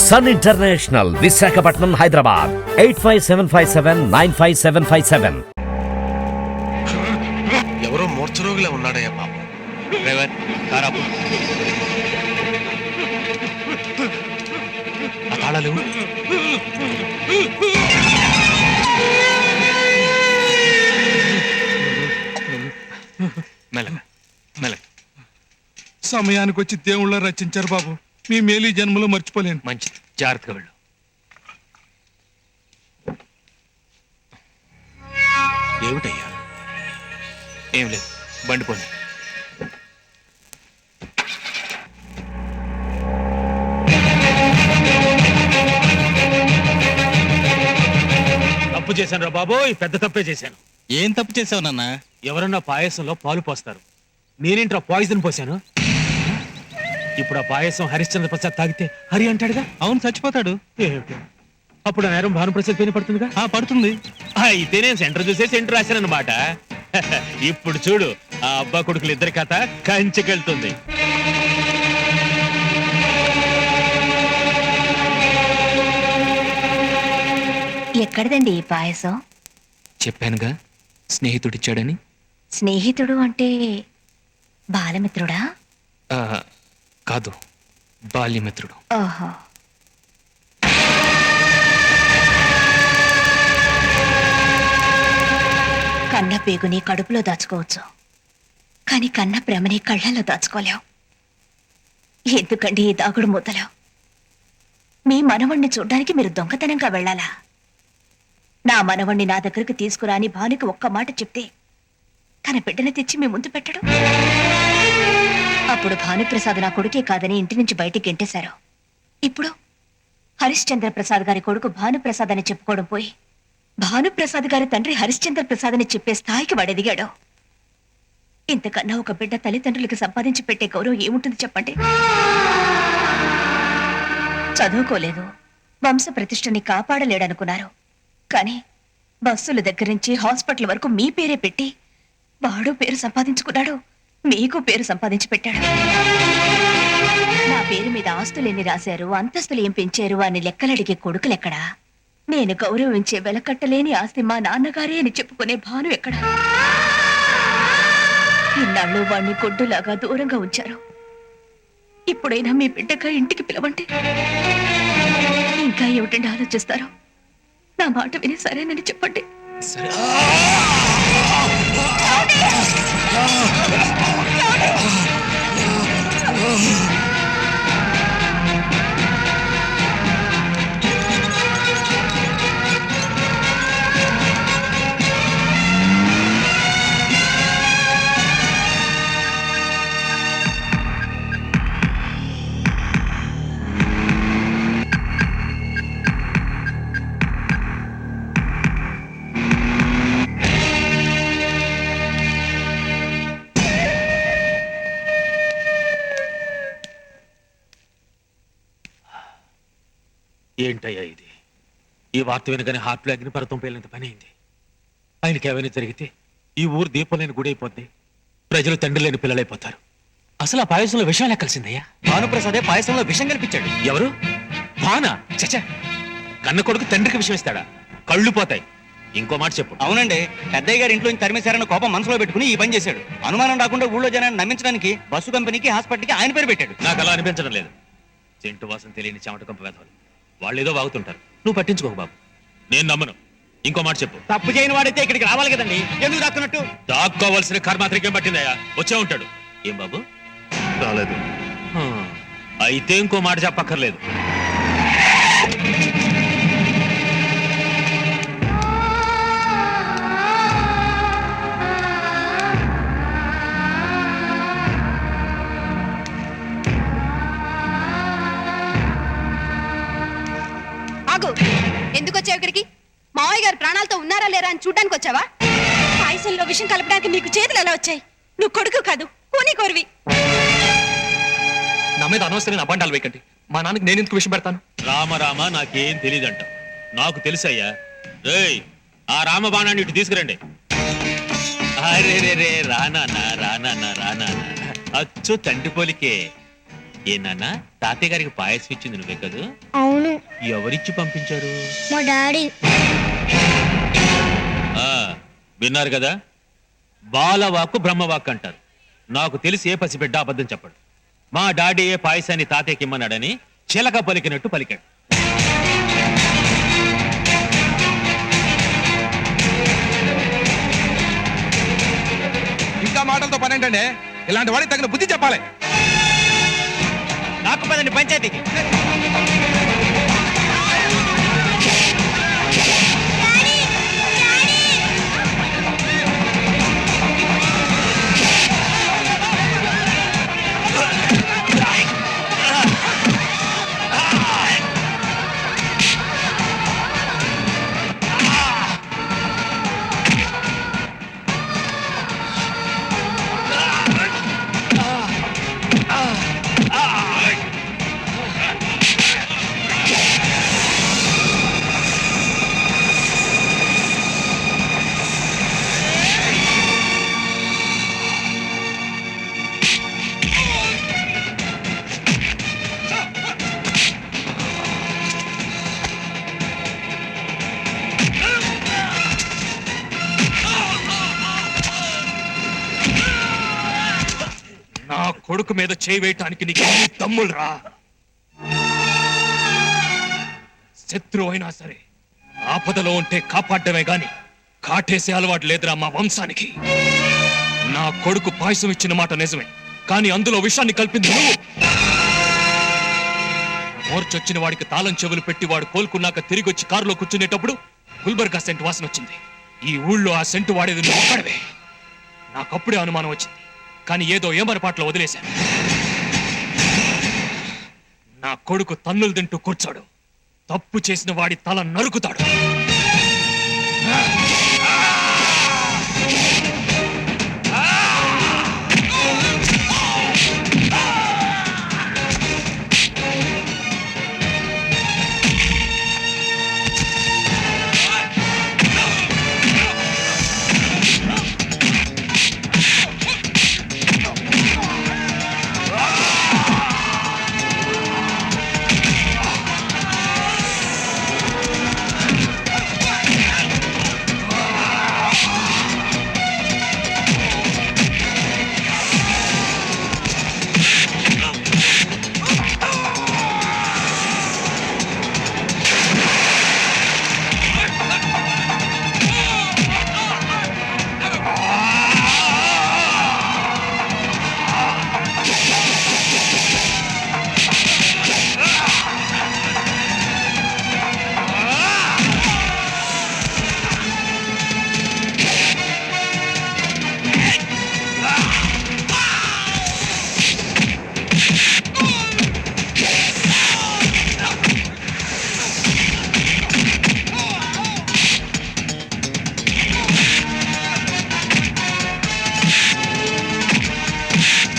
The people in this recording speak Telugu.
Sun International Visakhapatnam Hyderabad eight five seven five seven nine five seven five seven ఎవరో మూర్ఛరోగిలా ఉన్నాడయ్యా పాపం. డ్రైవర్ తాళాలు. మెల్లగా మెల్లగా. సమయానికి వచ్చి దేవుళ్ళ రచించారు బాబు. మీ మేలు జన్మలో మర్చిపోలేను. మంచిది. జాగ్రత్తగా వెళ్ళు. ఏమిటయ్యా? ఏం లేదు. బండి పోనీ. తప్పు చేశాను రా బాబోయ్ పెద్ద తప్పే చేశాను. ఏం తప్పు చేసావు నాన్న? ఎవరన్నా పాయసంలో పాలు పోస్తారు. నేనేంట్రా పాయిజన్ పోసాను ఇప్పుడు ఆ పాయసం హరిశ్చంద్ర ప్రసాద్ తాగితే హరి అంటాడుగా? అవును చచ్చిపోతాడు? అప్పుడు ఆ నేరం భానుప్రసాద్ పైన పడుతుందిగా? ఆ పడుతుంది. అయితే నేను సెంటర్ చూసే సెంటర్ రాశాను అనమాట ఇప్పుడు చూడు ఆ అబ్బా కొడుకులు ఇద్దరి కథ కంచెకెళ్తుంది. ఎక్కడదండి ఈ పాయసం? చెప్పానుగా స్నేహితుడిచ్చాడని. స్నేహితుడు అంటే బాలమిత్రుడా? ఆ, కాదు బాల్యమిత్రుడు. కన్న పేగుని కడుపులో దాచుకోవచ్చు. కానీ కన్న ప్రేమని కళ్ళల్లో దాచుకోలేం ఎందుకండి ఈ దాగుడు మూతలో? మీ మనవణ్ణి చూడ్డానికి మీరు దొంగతనంగా వెళ్ళాలా? నా మనవణ్ణి నా దగ్గరకు తీసుకురాని భానుకి ఒక్క మాట చెప్తే తన బిడ్డను తెచ్చి మీ ముందు పెట్టడం? అప్పుడు భానుప్రసాద్ నా కొడుకే కాదని ఇంటి నుంచి బయటికి గెంటేశారు. ఇప్పుడు హరిశ్చంద్ర ప్రసాద్ గారి కొడుకు భానుప్రసాద్ అని చెప్పుకోవడం పోయి భానుప్రసాద్ గారి తండ్రి హరిశ్చంద్ర ప్రసాద్ అని చెప్పే స్థాయికి వాడెదిగాడు. ఇంతకన్నా ఒక బిడ్డ తల్లిదండ్రులకు సంపాదించి పెట్టే గౌరవం ఏముంటుంది చెప్పండి? చదువుకోలేదు. వంశ ప్రతిష్టని కాపాడలేడనుకున్నారు. కానీ బస్సుల దగ్గర నుంచి హాస్పిటల్ వరకు మీ పేరే పెట్టి వాడు పేరు సంపాదించుకున్నాడు. మీకు పేరు సంపాదించి పెట్టాడు. నా పేరు మీద ఆస్తులు ఎన్ని రాశారు అంతస్తులు ఏం పెంచారు అని లెక్కలడిగే కొడుకులెక్కడా నేను గౌరవించే వెలకట్టలేని ఆస్తి మా నాన్నగారే అని చెప్పుకునే భాను ఎక్కడా? ఇన్నాళ్ళు వాణ్ణి గొడ్డులాగా దూరంగా ఉంచారు. ఇప్పుడైనా మీ బిడ్డగా ఇంటికి పిలవండి. ఇంకా ఏమిటండి ఆలోచిస్తారు? నా మాట విని సరేనని చెప్పండి. ఏంటయ్యా ఇది? ఈ వార్త వినగానే హార్ట్ బ్లాక్ని పరతం పేలినంత పని అయింది. ఆయనకి ఏమైనా జరిగితే ఈ ఊరు దీపం లేని గుడి అయిపోద్ది. ప్రజలు తండ్రి లేని పిల్లలైపోతారు అసలు ఆ పాయసంలో విషయం లెక్కలిసిందయ్యా భానుప్రసాదే పాయసంలో విషం కల్పించాడు ఎవరు? భానా? చచ్చా కన్న కొడుకు తండ్రికి విషయం ఇస్తాడా? కళ్ళు పోతాయి. ఇంకో మాట చెప్పు. అవునండి. పెద్దయ్య గారి ఇంట్లో నుంచి తరిమేశారన్న కోపం మనసులో పెట్టుకుని ఈ పని చేశాడు. అనుమానం రాకుండా ఊళ్ళో జనాన్ని నమ్మించడానికి బస్సు కంపెనీకి హాస్పిటల్కి ఆయన పేరు పెట్టాడు. నాకు అలా అనిపించడం లేదు. చెంటు వాసన తెలియని చెమట కంప వేధవాలు. వాళ్ళు ఏదో వాగుతుంటారు. నువ్వు పట్టించుకోకు బాబు. నేను నమ్మను. ఇంకో మాట చెప్పు. తప్పు చేయని వాడైతే ఇక్కడికి రావాలి కదండి. ఎందుకు దాక్కున్నట్టు? దాక్కోవలసిన కర్మాత్రికేం పట్టిందయ్యా? వచ్చే ఉంటాడు. ఏం బాబు? రాలేదు. హా, అయితే ఇంకో మాట చెప్పక్కర్లేదు. అని చూడ్డానికి వచ్చావా? పాయసంలో విషం కలపడానికి నీకు చేతులు ఎలా వచ్చాయి? నువ్వు కొడుకు కాదు కూని కోరివి. నా మీద అనవసరమైన అబండాలు వేయకండి. మా నాన్నకి నేను ఎందుకు విషయం పెడతాను? రామ రామ నాకేం తెలియదంట నాకు తెలుసయ్యా. రేయ్ ఆ రామ బాణాన్ని ఇటు తీసుకురండి. అరే రే రే రానా రానా రానా అచ్చు తండ్రి పోలికే. ఏ నాన్న తాతయ్య గారికి పాయసం ఇచ్చింది నువ్వే కదూ? అవును. ఎవరిచ్చి పంపించారు? మా డాడీ. విన్నారు కదా? బాలవాక్కు బ్రహ్మవాక్ అంటారు. నాకు తెలిసి ఏ పసిబిడ్డ అబద్ధం చెప్పడు. మా డాడీ ఏ పాయసాన్ని తాతయ్యకి ఇమ్మన్నాడని చిలక పలికినట్టు పలికాడు. ఇంకా మాటలతో పని ఏంటండి ఇలాంటి వాడికి తగిన బుద్ధి చెప్పాలి. నాకు పదండి పంచాయతీకి. కొడుకు మీద చేయి వేయటానికి నీకు ఎన్ని తమ్ముళ్ళరా. శత్రువు అయినా సరే ఆపదలో ఉంటే కాపాడమే గాని కాటేసే అలవాటు లేదురా మా వంశానికి. నా కొడుకు పాయసం ఇచ్చిన మాట నిజమే కానీ అందులో విషాన్ని కల్పింది నువ్వు. మోర్చొచ్చిన వాడికి తాళం చెవులు పెట్టి వాడు కోలుకున్నాక తిరిగి వచ్చి కారులో కూర్చునేటప్పుడు గుల్బర్గా సెంట్ వాసన వచ్చింది. ఈ ఊళ్ళో ఆ సెంటు వాడేది నువ్వు ఒక్కడవే. నాకప్పుడే అనుమానం వచ్చింది. కానీ ఏదో ఏమరపాట్లో వదిలేశాను. నా కొడుకు తన్నులు తింటూ కూర్చోడు. తప్పు చేసిన వాడి తల నరుకుతాడు. finished.